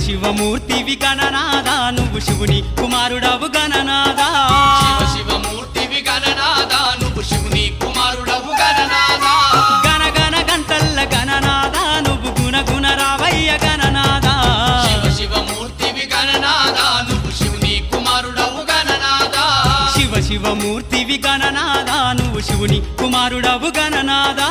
శివ శివమూర్తివి గణనాదా నువ్వు శివుని కుమారుడవు గణనాదా శివ శివమూర్తివి గణనాదా నువ్వు శివుని కుమారుడవు గణనాదా గణ గణ గంటల్ల గణనాదా నువ్వు గుణ గుణ రావయ్య గణనాదా శివ శివమూర్తివి గణనాదా నువ్వు శివుని కుమారుడవు గణనాదా శివ శివమూర్తివి గణనాదా నువ్వు శివుని కుమారుడవు గణనాదా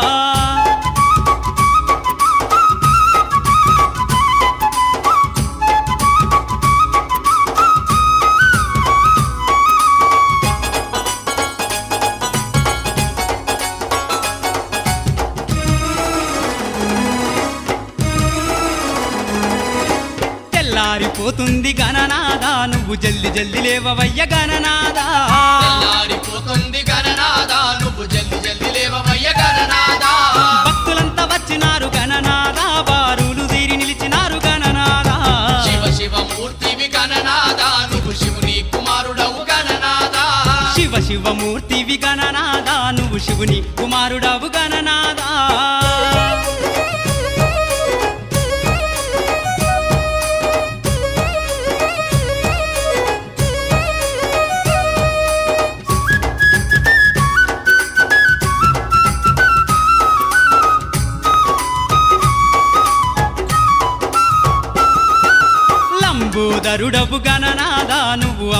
తెల్లారిపోతుంది గణనాదా నువ్వు జల్ది జల్ది లేవవయ్య గణనాదా తెల్లారిపోతుంది గణనాదా నువ్వు జల్ది జల్ది లేవమయ్య గణనాదా భక్తులంతా వచ్చినారు గణనాదా బారులు తీరి నిలిచినారు గణనాదా శివ శివమూర్తివి గణనాదా నువ్వు శివుని కుమారుడవు గణనాదా శివ శివమూర్తివి గణనాదా నువ్వు శివుని కుమారుడవు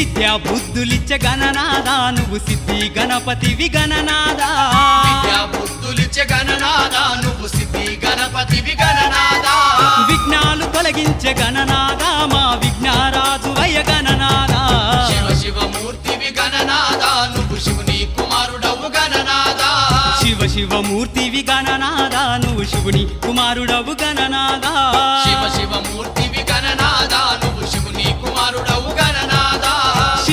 విద్యా బుద్ధులిచ్చ గణనాదా నువ్వు సిద్ధి గణపతివి గణనాదా విద్యా బుద్ధులిచ్చే గణనాదా నువ్వు సిద్ధి గణపతివి గణనాదా విఘ్నాలు తొలగించే గణనాదా మా విఘ్నారాజు వయ గణనాదా శివ శివమూర్తివి గణనాదా నువ్వు శివుని కుమారుడవు గణనాదా శివ శివమూర్తివి గణనాద నువ్వు శివుని కుమారుడవు గణనాద శివ శివ మూర్తివి గణనాద నువ్వు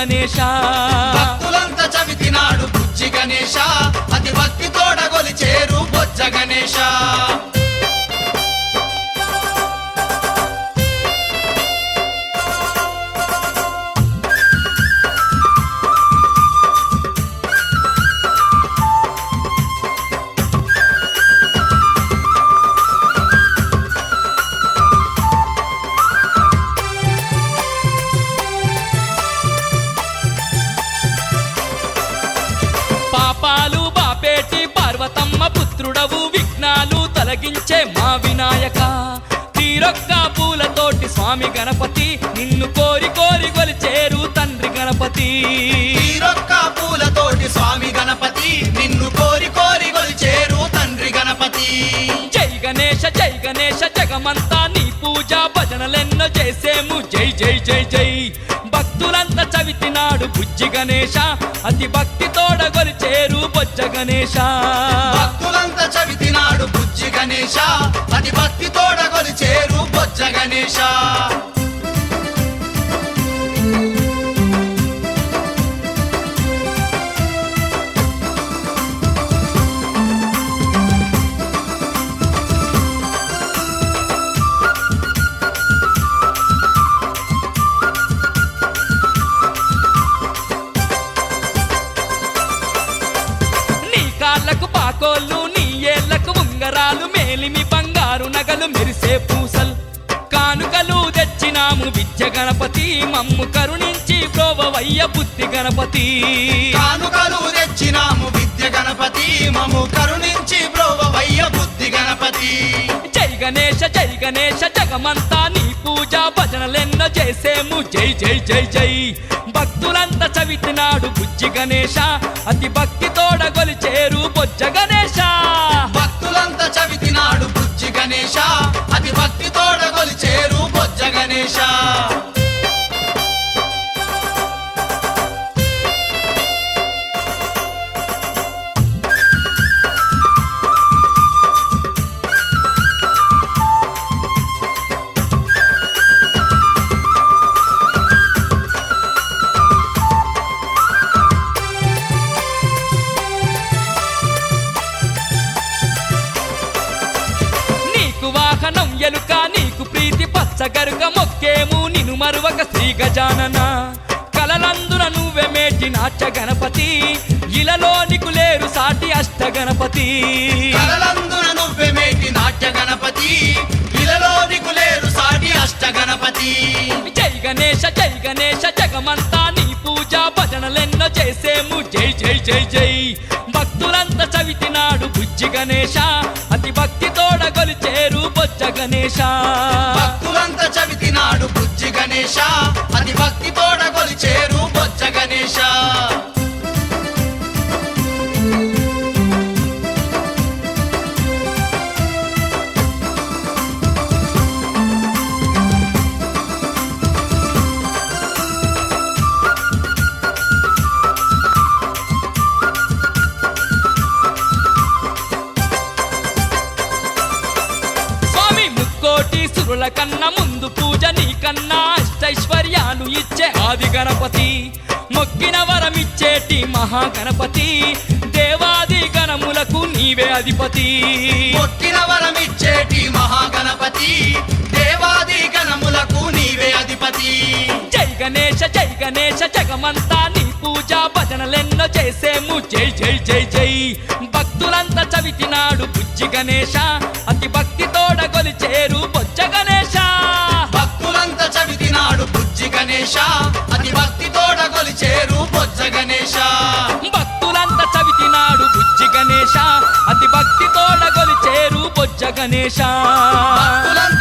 గణేశ. భక్తులంతా చవితినాడు బుజ్జి గణేశ. అతి భక్తి తోడ గొలిచేరు బొజ్జ గణేశ. తొలగించే మా వినాయక. తీరొక్క పూలతోటి స్వామి గణపతి నిన్ను కోరి కోరి కొలిచేరు తండ్రి గణపతి. తీరొక్క పూలతోటి స్వామి గణపతి నిన్ను కోరి కోరి గొలి చేరు తండ్రి గణపతి. జై గణేశ జై గణేశ జగమంతా నీ పూజ భజనలెన్నో చేసేము. జై జై జై జై. భక్తులంతా చవితినాడు బుజ్జి గణేశ అతి భక్తి తోడ కొలిచేరు బొజ్జ బుజ్జి గణేశ అతి భక్తి తోడగొలి చేరు బొజ్జ గణేశ. నీ నగలు మెరిసే పూసలు. కానుకలు తెచ్చినాము విద్య గణపతి మమ్ము కరుణించి ప్రోభవయ్య బుద్ధి గణపతి. కానుకలు తెచ్చినాము విద్య గణపతి మము కరుణించి బ్రోవయ్య బుద్ధి గణపతి. జై గణేశ జై గణేశ జగమంతా నీ పూజ భజనలెన్నో చేసేము. జై జై జై జై. భక్తులంతా చవితినాడు బుజ్జి గణేశ అతి భక్తి తోడ గొలిచేరు బొజ్జ గణేశ. అతి భక్తితో ఎలుక నీకు ప్రీతి పచ్చగరుక మొక్కేము నిను మరువక శ్రీ గజానన. కలలందున నువ్వే మేటి నాట్య గణపతి ఇలలో నీకు లేరు సాటి అష్ట గణపతి. కలలందున నువ్వే మేటి నాట్య గణపతి ఇలలో నికులేరు సాటి అష్ట గణపతి. జై గణేశ జై గణేశ జగమంతా నీ పూజ భజనలెన్నో చేసేము. జై జై జై జై. భక్తులంతా చవితినాడు బుజ్జి గణేశ గణేశ. భక్తులంతా చవితినాడు బుజ్జి గణేశ. సురుల కన్నా ముందు పూజ నీ కన్నా అష్టైశ్వర్యాలు ఇచ్చే ఆది గణపతి. మొక్కిన వరమిచ్చేటి మహాగణపతి. దేవాది గణములకు నీవే అధిపతి. కొట్టిన వరమిచ్చేటి మహాగణపతి. దేవాది గణములకు నీవే అధిపతి. జై గణేశ జై గణేశ జగమంతా నీ పూజ భజనలెన్నో చేసేము. జై జై జై జై. భక్తులంతా చవితినాడు బుజ్జి గణేశ. గణేశ. అతి భక్తి తోడ కొలిచేరు బొజ్జ గణేశ. భక్తులంతా చవితినాడు బుజ్జి గణేశ. అతి భక్తి తోడ గొలిచేరు బొజ్జ గణేశ. భక్తులంతా చవితినాడు బుజ్జి గణేశ